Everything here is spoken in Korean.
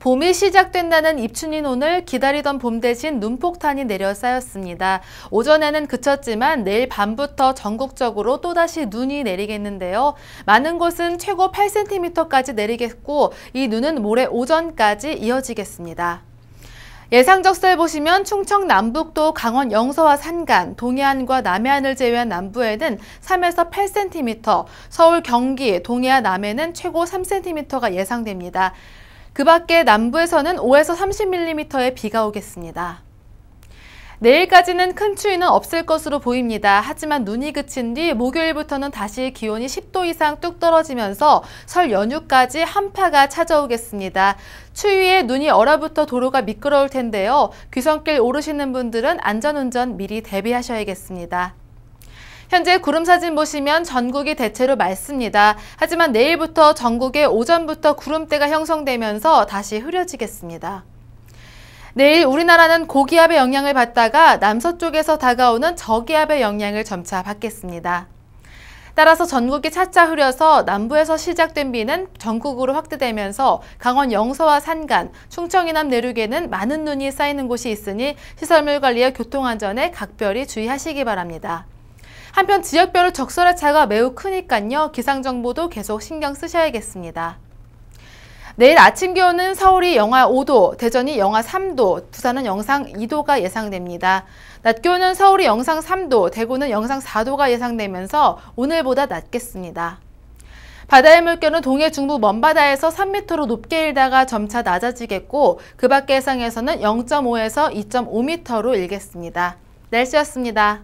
봄이 시작된다는 입춘인 오늘 기다리던 봄 대신 눈폭탄이 내려 쌓였습니다. 오전에는 그쳤지만 내일 밤부터 전국적으로 또다시 눈이 내리겠는데요. 많은 곳은 최고 8cm까지 내리겠고 이 눈은 모레 오전까지 이어지겠습니다. 예상 적설 보시면 충청 남북도 강원 영서와 산간, 동해안과 남해안을 제외한 남부에는 3에서 8cm, 서울, 경기, 동해안, 남해는 최고 3cm가 예상됩니다. 그 밖에 남부에서는 5에서 30mm의 비가 오겠습니다. 내일까지는 큰 추위는 없을 것으로 보입니다. 하지만 눈이 그친 뒤 목요일부터는 다시 기온이 10도 이상 뚝 떨어지면서 설 연휴까지 한파가 찾아오겠습니다. 추위에 눈이 얼어붙어 도로가 미끄러울 텐데요. 귀성길 오르시는 분들은 안전운전 미리 대비하셔야겠습니다. 현재 구름 사진 보시면 전국이 대체로 맑습니다. 하지만 내일부터 전국에 오전부터 구름대가 형성되면서 다시 흐려지겠습니다. 내일 우리나라는 고기압의 영향을 받다가 남서쪽에서 다가오는 저기압의 영향을 점차 받겠습니다. 따라서 전국이 차차 흐려서 남부에서 시작된 비는 전국으로 확대되면서 강원 영서와 산간, 충청 이남 내륙에는 많은 눈이 쌓이는 곳이 있으니 시설물 관리와 교통안전에 각별히 주의하시기 바랍니다. 한편 지역별로 적설의 차가 매우 크니까요. 기상정보도 계속 신경 쓰셔야겠습니다. 내일 아침 기온은 서울이 영하 5도, 대전이 영하 3도, 부산은 영상 2도가 예상됩니다. 낮 기온은 서울이 영상 3도, 대구는 영상 4도가 예상되면서 오늘보다 낮겠습니다. 바다의 물결은 동해 중부 먼바다에서 3m로 높게 일다가 점차 낮아지겠고 그 밖의 해상에서는 0.5에서 2.5m로 일겠습니다. 날씨였습니다.